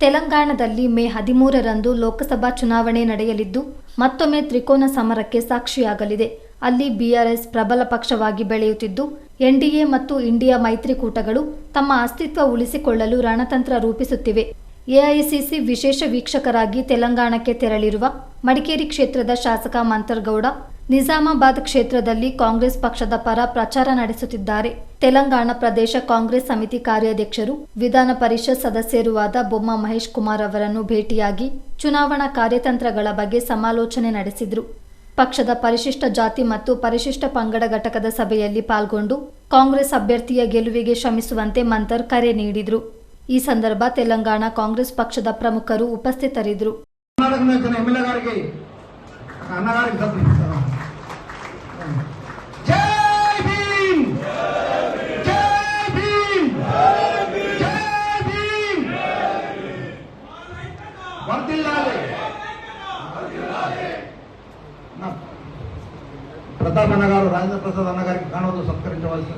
ತೆಲಂಗಾಣದಲ್ಲಿ ಮೇ ಹದಿಮೂರರಂದು ಲೋಕಸಭಾ ಚುನಾವಣೆ ನಡೆಯಲಿದ್ದು, ಮತ್ತೊಮ್ಮೆ ತ್ರಿಕೋನ ಸಮರಕ್ಕೆ ಸಾಕ್ಷಿಯಾಗಲಿದೆ. ಅಲ್ಲಿ ಬಿಆರ್ಎಸ್ ಪ್ರಬಲ ಪಕ್ಷವಾಗಿ ಬೆಳೆಯುತ್ತಿದ್ದು ಎನ್ಡಿಎ ಮತ್ತು ಇಂಡಿಯಾ ಮೈತ್ರಿಕೂಟಗಳು ತಮ್ಮ ಅಸ್ತಿತ್ವ ಉಳಿಸಿಕೊಳ್ಳಲು ರಣತಂತ್ರ ರೂಪಿಸುತ್ತಿವೆ. ಎಐಸಿಸಿ ವಿಶೇಷ ವೀಕ್ಷಕರಾಗಿ ತೆಲಂಗಾಣಕ್ಕೆ ತೆರಳಿರುವ ಮಡಿಕೇರಿ ಕ್ಷೇತ್ರದ ಶಾಸಕ ಮಂತರ್ಗೌಡ ನಿಜಾಮಾಬಾದ್ ಕ್ಷೇತ್ರದಲ್ಲಿ ಕಾಂಗ್ರೆಸ್ ಪಕ್ಷದ ಪರ ಪ್ರಚಾರ ನಡೆಸುತ್ತಿದ್ದಾರೆ. ತೆಲಂಗಾಣ ಪ್ರದೇಶ ಕಾಂಗ್ರೆಸ್ ಸಮಿತಿ ಕಾರ್ಯಾಧ್ಯಕ್ಷರು, ವಿಧಾನ ಪರಿಷತ್ ಸದಸ್ಯರೂ ಆದ ಬೊಮ್ಮ ಮಹೇಶ್ ಕುಮಾರ್ ಅವರನ್ನು ಭೇಟಿಯಾಗಿ ಚುನಾವಣಾ ಕಾರ್ಯತಂತ್ರಗಳ ಬಗ್ಗೆ ಸಮಾಲೋಚನೆ ನಡೆಸಿದರು. ಪಕ್ಷದ ಪರಿಶಿಷ್ಟ ಜಾತಿ ಮತ್ತು ಪರಿಶಿಷ್ಟ ಪಂಗಡ ಘಟಕದ ಸಭೆಯಲ್ಲಿ ಪಾಲ್ಗೊಂಡು ಕಾಂಗ್ರೆಸ್ ಅಭ್ಯರ್ಥಿಯ ಗೆಲುವಿಗೆ ಶ್ರಮಿಸುವಂತೆ ಮಂತರ್ ಕರೆ ನೀಡಿದರು. ಈ ಸಂದರ್ಭ ತೆಲಂಗಾಣ ಕಾಂಗ್ರೆಸ್ ಪಕ್ಷದ ಪ್ರಮುಖರು ಉಪಸ್ಥಿತರಿದ್ದರು. ప్రతాప్ అన్న గారు రాజేంద్ర ప్రసాద్ అన్న గారికి కాణవతో సత్కరించవలసిన